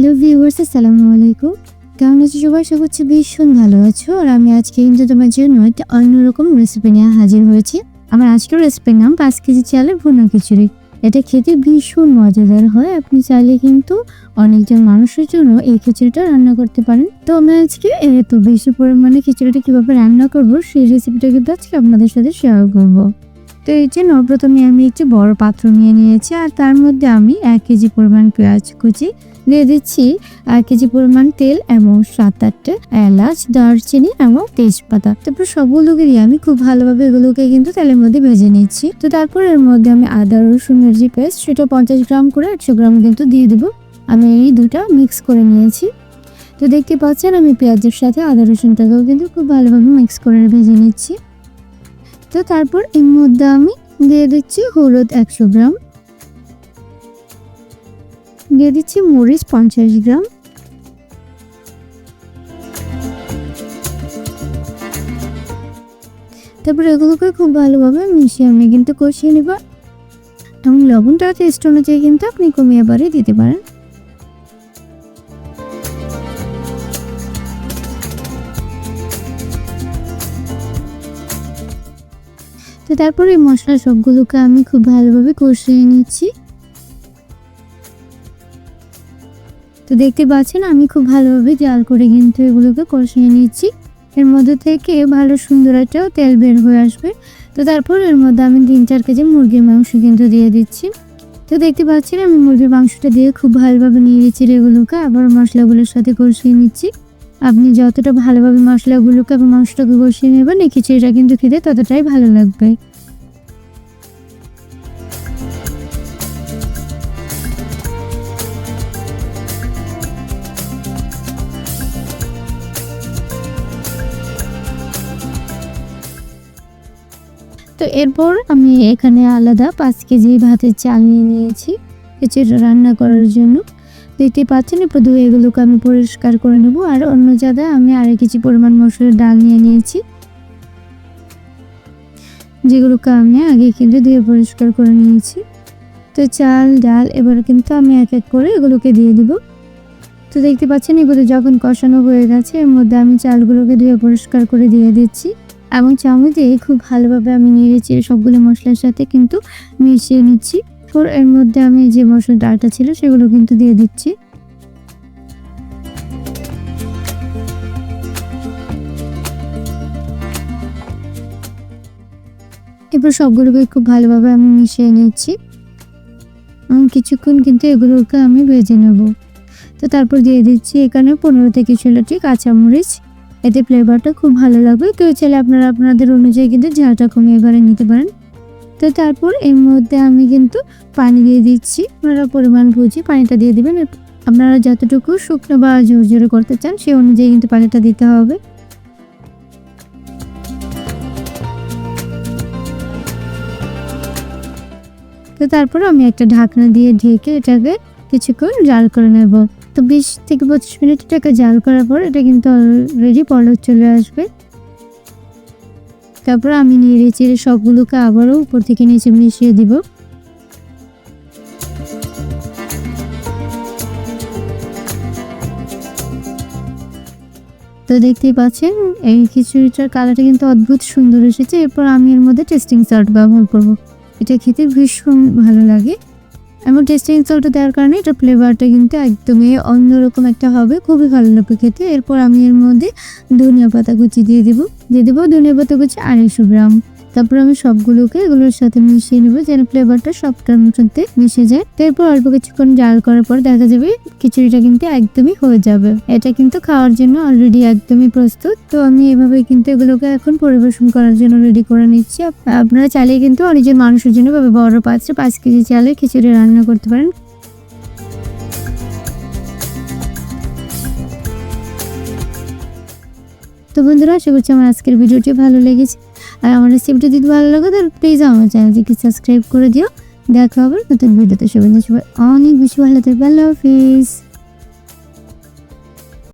Hello viewers, আসসালামু আলাইকুম। কেমন আছো সবাই? আশা করছি ভীষণ ভালো আছো। আর আমি আজকে কিন্তু তোমার জন্য একটা অন্যরকম রেসিপি নিয়ে হাজির হয়েছি। আমার আজকের রেসিপির নাম পাঁচ কেজি চালের ভুনা খিচুড়ি। এটা খেতে ভীষণ মজাদার হয়। আপনি চাইলে কিন্তু অনেকজন মানুষের জন্য এই খিচুড়িটা রান্না করতে পারেন। তো আমি আজকে এত বেশি পরিমাণে খিচুড়িটা কীভাবে রান্না করব, সেই রেসিপিটা কিন্তু আজকে আপনাদের সাথে শেয়ার করব। তো এই জন্য প্রথমে আমি একটি বড় পাত্র নিয়ে নিয়েছি, আর তার মধ্যে আমি এক কেজি পরিমাণ পেঁয়াজ কুচি দিয়ে দিচ্ছি। এক কেজি পরিমাণ তেল এবং সাত আটটা এলাচ, দারচিনি এবং তেজপাতা। তারপর সবগুলোকে দিয়ে আমি খুব ভালোভাবে এগুলোকে কিন্তু তেলের মধ্যে ভেজে নিচ্ছি। তো তারপর এর মধ্যে আমি আদা রসুনের যে পেস্ট সেটা পঞ্চাশ গ্রাম করে একশো গ্রাম কিন্তু দিয়ে দেবো। আমি এই দুটা মিক্স করে নিয়েছি। তো দেখতে পাচ্ছেন আমি পেঁয়াজের সাথে আদা, রসুনটাকেও কিন্তু খুব ভালোভাবে মিক্স করে ভেজে নিচ্ছি। তো তারপর এর মধ্যে আমি দিয়ে দিচ্ছি হলুদ একশো গ্রাম। দিয়ে দিচ্ছি মরিচ পঞ্চাশ গ্রাম। তারপর এগুলোকে খুব ভালোভাবে মিশিয়ে আমি কিন্তু কষিয়ে নেব। এবং লবণটা টেস্ট অনুযায়ী কিন্তু আপনি কমিয়ে বাড়ি দিতে পারেন। তো তারপর এই মশলা সবগুলোকে আমি খুব ভালোভাবে কষিয়ে নিচ্ছি। তো দেখতে পাচ্ছেন, আমি খুব ভালোভাবে জাল করে কিন্তু এগুলোকে কষিয়ে নিচ্ছি। এর মধ্যে থেকে ভালো সুন্দর একটা তেল বের হয়ে আসবে। তো তারপর এর মধ্যে আমি তিন চার কেজি মুরগির মাংস কিন্তু দিয়ে দিচ্ছি। তো দেখতে পাচ্ছেন, আমি মুরগির মাংসটা দিয়ে খুব ভালোভাবে নিয়ে দিচ্ছি এগুলোকে আবার মশলাগুলোর সাথে কষিয়ে নিচ্ছি। আপনি যতটা ভালোভাবে মশলাগুলোকে এবং মাংসটাকে কষিয়ে নেবেন, এই খিচুড়িটা কিন্তু খেতে ততটাই ভালো লাগবে। তো এরপর আমি এখানে আলাদা পাঁচ কেজি ভাতের চাল নিয়ে নিয়েছি খিচুড়ি রান্না করার জন্য। দেখতে পাচ্ছেন এরপর ধুয়ে এগুলোকে আমি পরিষ্কার করে নেব। আর অন্য জায়গায় আমি আড়াই কেজি পরিমাণ মসুরের ডাল নিয়ে নিয়েছি। যেগুলোকে আমি আগে কিন্তু ধুয়ে পরিষ্কার করে নিয়েছি। তো চাল, ডাল, এবার কিন্তু আমি এক এক করে এগুলোকে দিয়ে দিব। তো দেখতে পাচ্ছেন, এগুলো যখন কষানো হয়ে গেছে, এর মধ্যে আমি চালগুলোকে ধুয়ে পরিষ্কার করে দিয়ে দিচ্ছি। এবং চামচ দিয়ে খুব ভালোভাবে আমি নেড়েছি সবগুলো মশলার সাথে কিন্তু মিশিয়ে নিচ্ছি। এর মধ্যে আমি যে মশলার ডালটা ছিল সেগুলো কিন্তু দিয়ে দিচ্ছি। এবার সবগুলোকে খুব ভালোভাবে আমি মিশিয়ে নিচ্ছি। কিছুক্ষণ কিন্তু এগুলোকে আমি ভেজে নেব। তো তারপর দিয়ে দিচ্ছি এখানে পনেরো থেকে ষোলোটি কাঁচামরিচ। এতে ফ্লেভারটা খুব ভালো লাগবে। কেউ চাইলে আপনারা, আপনাদের অনুযায়ী কিন্তু ঝালটা কমিয়ে এবারে নিতে পারেন। তো তারপর এর মধ্যে আমি কিন্তু পানি দিয়ে দিচ্ছি। আপনারা পরিমাণ বুঝে পানিটা দিয়ে দেবেন। আপনারা যতটুকু শুকনো বা জোর জোরে করতে চান সেই অনুযায়ী কিন্তু পানিটা দিতে হবে। তো তারপর আমি একটা ঢাকনা দিয়ে ঢেকে এটাকে কিছুক্ষণ জাল করে নেব। তো বিশ থেকে পঁচিশ মিনিট এটাকে জাল করার পর এটা কিন্তু অলরেডি পলক চলে আসবে। তারপর আমি নেড়ে চেড়ে সবগুলোকে আবারও উপর থেকে নিচে মিশিয়ে দিব। তো দেখতেই পাচ্ছেন, এই খিচুড়িটার কালারটা কিন্তু অদ্ভুত সুন্দর এসেছে। এরপর আমি এর মধ্যে টেস্টিং সল্ট ব্যবহার করব। এটা খেতে ভীষণ ভালো লাগে। এবং টেস্টিং সল্টটা দেওয়ার কারণে এটা ফ্লেভারটা কিন্তু একদমই অন্যরকম একটা হবে, খুবই ভালো লাগবে খেতে। এরপর আমি এর মধ্যে ধনিয়া পাতা কুচি দিয়ে দেবো। দিয়ে দেবো ধনিয়া পাতা কুচি আড়াইশো গ্রাম। তারপর আমি সবগুলোকে এগুলোর সাথে মিশিয়ে নেব, যেন ফ্লেভারটা সবটার মধ্যে মিশে যায়। তারপর অল্প কিছুক্ষণ জাল করার পর দেখা যাবে খিচুড়িটা কিন্তু একদমই হয়ে যাবে। এটা কিন্তু খাওয়ার জন্য অলরেডি একদমই প্রস্তুত। তো আমি এভাবে কিন্তু এগুলোকে এখন পরিবেশন করার জন্য রেডি করে নিচ্ছি। আপ- আপনারা চাইলে কিন্তু অনেকজন মানুষের জন্য বড় পাত্রে পাঁচ কেজি চালে খিচুড়ি রান্না করতে পারেন। তো বন্ধুরা, আশা করছি আমার আজকের ভিডিওটি ভালো লেগেছে। আর আমার রেসিপিটা যদি ভালো লাগে, তাহলে প্লিজ আমার চ্যানেলটিকে সাবস্ক্রাইব করে দিও। দেখা হবে নতুন ভিডিওতে। সবাই অনেক বেশি ভালো থাকবে ভালো হাফিজ।